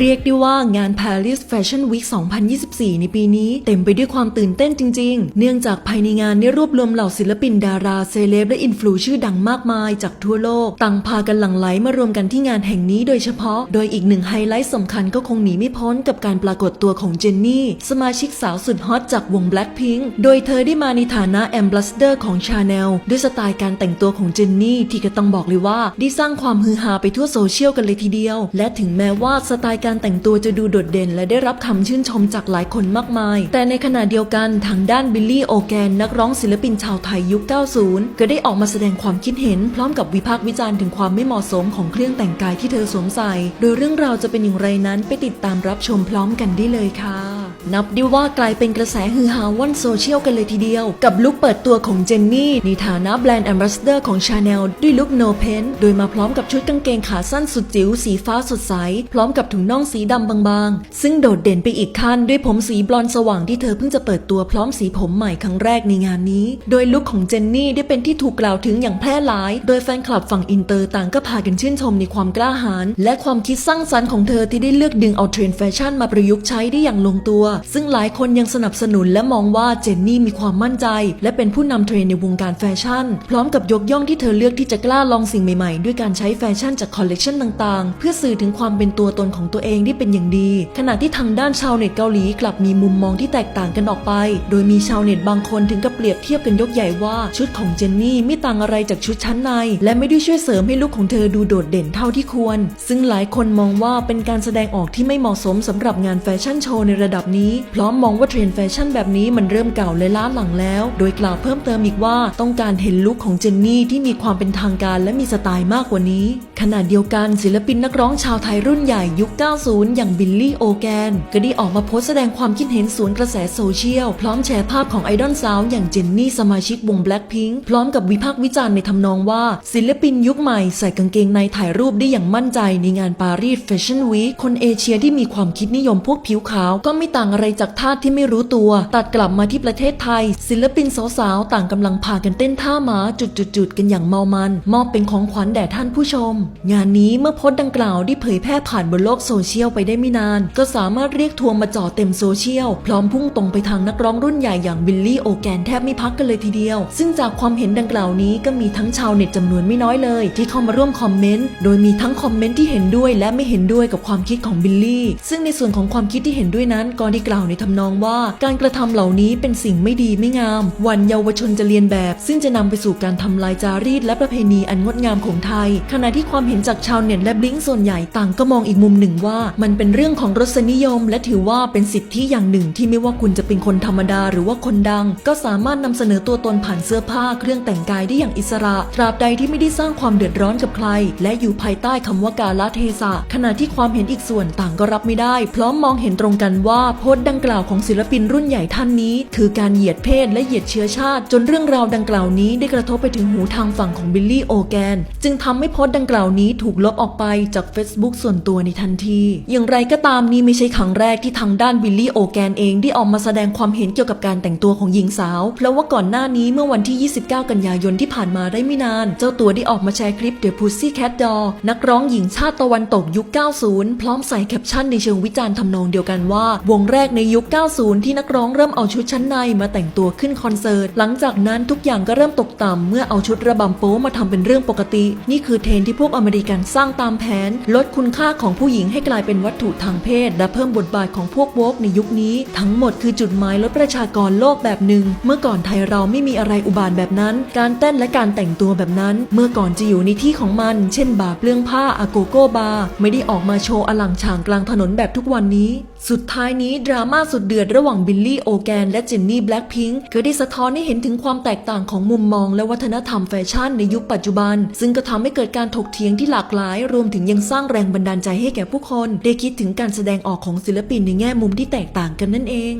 เรียกได้ว่างาน Paris Fashion Week 2024 ในปีนี้ เต็มไปด้วยความตื่นเต้นจริง ๆ เนื่องจากภายในงานได้รวบรวมเหล่าศิลปินดาราเซเลบและอินฟลูชื่อดังมากมายจากทั่วโลก ต่างพากันหลั่งไหลมารวมกันที่งานแห่งนี้โดยเฉพาะ โดยอีกหนึ่งไฮไลท์สำคัญก็คงหนีไม่พ้นกับการปรากฏตัวของเจนนี่ สมาชิกสาวสุดฮอตจากวง Blackpink โดยเธอได้มาในฐานะแอมบ s สเดอร์ของ Chanel ด้วยสไตล์การแต่งตัวของเจนนี่ที่ก็ต้องบอกเลยว่าได้สร้างความฮือฮาไปทั่วโซเชียลกันเลยทีเดียว และถึงแม้ว่าสไตล์การแต่งตัวจะดูโดดเด่นและได้รับคำชื่นชมจากหลายคนมากมาย แต่ในขณะเดียวกันทางด้านบิลลี่โอแกนนักร้องศิลปินชาวไทยยุค 90 ก็ได้ออกมาแสดงความคิดเห็น พร้อมกับวิพากษ์วิจารณ์ถึงความไม่เหมาะสมของเครื่องแต่งกายที่เธอสวมใส่ โดยเรื่องราวจะเป็นอย่างไรนั้นไปติดตามรับชมพร้อมกันได้เลยค่ะ นับได้ว่ากลายเป็นกระแสฮือฮาว่อนโซเชียลกันเลยทีเดียว กับลุคเปิดตัวของเจนนี่ในฐานะแบรนด์แอมบ s สเดอร์ของ Chanel ด้วยลุค No Paint โดยมาพร้อมกับชุดกางเกงขาสั้นสุดจิ๋วสีฟ้าสดใส พร้อมกับถุงน่องสีดำบางๆ ซึ่งโดดเด่นไปอีกขั้นด้วยผมสีบลอนด์สว่างที่เธอเพิ่งจะเปิดตัวพร้อมสีผมใหม่ครั้งแรกในงานนี้ โดยลุคของเจนนี่ได้เป็นที่ถูกกล่าวถึงอย่างแพร่หลาย โดยแฟนคลับฝั่งอินเตอร์ต่างก็พากันชื่นชมในความกล้าหาญและความคิดสร้างสรรค์ของเธอที่ได้เลือกดึงเอาเทรนด์แฟชั่นมาประยุกต์ใช้ได้อย่างลงตัวซึ่งหลายคนยังสนับสนุนและมองว่าเจนนี่มีความมั่นใจ และเป็นผู้นำเทรนด์ในวงการแฟชั่น พร้อมกับยกย่องที่เธอเลือกที่จะกล้าลองสิ่งใหม่ๆ ด้วยการใช้แฟชั่นจากคอลเลกชันต่างๆ เพื่อสื่อถึงความเป็นตัวตนของตัวเองได้เป็นอย่างดี ขณะที่ทางด้านชาวเน็ตเกาหลีกลับมีมุมมองที่แตกต่างกันออกไป โดยมีชาวเน็ตบางคนถึงกับเปรียบเทียบกันยกใหญ่ว่าชุดของเจนนี่ไม่ต่างอะไรจากชุดชั้นใน และไม่ได้ช่วยเสริมให้ลุคของเธอดูโดดเด่นเท่าที่ควร ซึ่งหลายคนมองว่าเป็นการแสดงออกที่ไม่เหมาะสมสำหรับงานแฟชั่นโชว์ในระดับนี้ พร้อมมองว่าเทรนด์แฟชั่นแบบนี้มันเริ่มเก่าและล้าหลังแล้ว โดยกล่าวเพิ่มเติมอีกว่าต้องการเห็นลุคของเจนนี่ที่มีความเป็นทางการและมีสไตล์มากกว่านี้ ขณะเดียวกันศิลปินนักร้องชาวไทยรุ่นใหญ่ยุค 90 อย่างบิลลี่โอแกน ก็ได้ออกมาโพสต์แสดงความคิดเห็นสวนกระแสโซเชียล พร้อมแชร์ภาพของไอดอลสาวอย่างเจนนี่สมาชิกวง Blackpink พร้อมกับวิพากษ์วิจารณ์ในทำนองว่า ศิลปินยุคใหม่ใส่กางเกงในถ่ายรูปได้อย่างมั่นใจในงานปารีสแฟชั่นวีคคนเอเชียที่มีความคิดนิยมพวกผิวขาวก็ไม่ต่างอะไรจากทาสที่ไม่รู้ตัว ตัดกลับมาที่ประเทศไทย ศิลปินสาวๆต่างกำลังพากันเต้นท่าหมาจุดๆๆกันอย่างเมามัน มอบเป็นของขวัญแด่ท่านผู้ชม งานนี้เมื่อโพสต์ดังกล่าวได้เผยแพร่ผ่านบนโลกโซเชียลไปได้ไม่นาน ก็สามารถเรียกทัวร์มาจ่อเต็มโซเชียล พร้อมพุ่งตรงไปทางนักร้องรุ่นใหญ่อย่างบิลลี่โอแกนแทบไม่พักกันเลยทีเดียว ซึ่งจากความเห็นดังกล่าวนี้ก็มีทั้งชาวเน็ตจำนวนไม่น้อยเลย ที่เข้ามาร่วมคอมเมนต์ โดยมีทั้งคอมเมนต์ที่เห็นด้วยและไม่เห็นด้วยกับความคิดของบิลลี่ ซึ่งในส่วนของความคิดที่เห็นด้วยนั้นก็ได้กล่าวในทำนองว่า การกระทำเหล่านี้เป็นสิ่งไม่ดีไม่งาม วันเยาวชนจะเรียนแบบ ซึ่งจะนำไปสู่การทำลายจารีตและประเพณีอันงดงามของไทย ขณะที่ความเห็นจากชาวเน็ตและบลิงส่วนใหญ่ต่างก็มองอีกมุมหนึ่งว่า มันเป็นเรื่องของรสนิยม และถือว่าเป็นสิทธิอย่างหนึ่งที่ไม่ว่าคุณจะเป็นคนธรรมดาหรือว่าคนดัง ก็สามารถนำเสนอตัวตนผ่านเสื้อผ้าเครื่องแต่งกายได้อย่างอิสระ ตราบใดที่ไม่ได้สร้างความเดือดร้อนกับใคร และอยู่ภายใต้คำว่ากาลเทศะ ขณะที่ความเห็นอีกส่วนต่างก็รับไม่ได้ พร้อมมองเห็นตรงกันว่าโพสต์ดังกล่าวของศิลปินรุ่นใหญ่ท่านนี้คือการเหยียดเพศและเหยียดเชื้อชาติ จนเรื่องราวดังกล่าวนี้ได้กระทบไปถึงหูทางฝั่งของบิลลี่โอแกน จึงทำให้โพสต์ดังกล่าวนี้ถูกลบออกไปจาก Facebook ส่วนตัวในทันที อย่างไรก็ตามนี่ไม่ใช่ครั้งแรกที่ทางด้านบิลลี่โอแกนเองได้ออกมาแสดงความเห็นเกี่ยวกับการแต่งตัวของหญิงสาว เพราะว่าก่อนหน้านี้เมื่อวันที่ 29 กันยายนที่ผ่านมาได้ไม่นาน เจ้าตัวได้ออกมาแชร์คลิป The Pussycat Doll นักร้องหญิงชาติตะวันตกยุค 90 พร้อมใส่แคปชั่นในเชิงวิจารณ์ทำนองเดียวกันว่าวงแรแรกในยุค 90 ที่นักร้องเริ่มเอาชุดชั้นในมาแต่งตัวขึ้นคอนเสิร์ต หลังจากนั้นทุกอย่างก็เริ่มตกต่ำเมื่อเอาชุดระบำโป๊มาทำเป็นเรื่องปกติ นี่คือเทรนที่พวกอเมริกันสร้างตามแผน ลดคุณค่าของผู้หญิงให้กลายเป็นวัตถุทางเพศ และเพิ่มบทบาทของพวกโวกในยุคนี้ ทั้งหมดคือจุดหมายลดประชากรโลกแบบหนึ่ง เมื่อก่อนไทยเราไม่มีอะไรอุบาทแบบนั้น การเต้นและการแต่งตัวแบบนั้น เมื่อก่อนจะอยู่ในที่ของมัน เช่นบาร์เปลืองผ้าอาโกโก้บาร์ไม่ได้ออกมาโชว์อลังฉางกลางถนนแบบทุกวันนี้ สุดท้ายนี้ดราม่าสุดเดือดระหว่างบิลลี่โอแกนและเจนนี่แบล็กพิงค์เคยได้สะท้อนให้เห็นถึงความแตกต่างของมุมมองและวัฒนธรรมแฟชั่นในยุคปัจจุบัน ซึ่งก็ทำให้เกิดการถกเถียงที่หลากหลาย รวมถึงยังสร้างแรงบันดาลใจให้แก่ผู้คน ได้คิดถึงการแสดงออกของศิลปินในแง่มุมที่แตกต่างกันนั่นเอง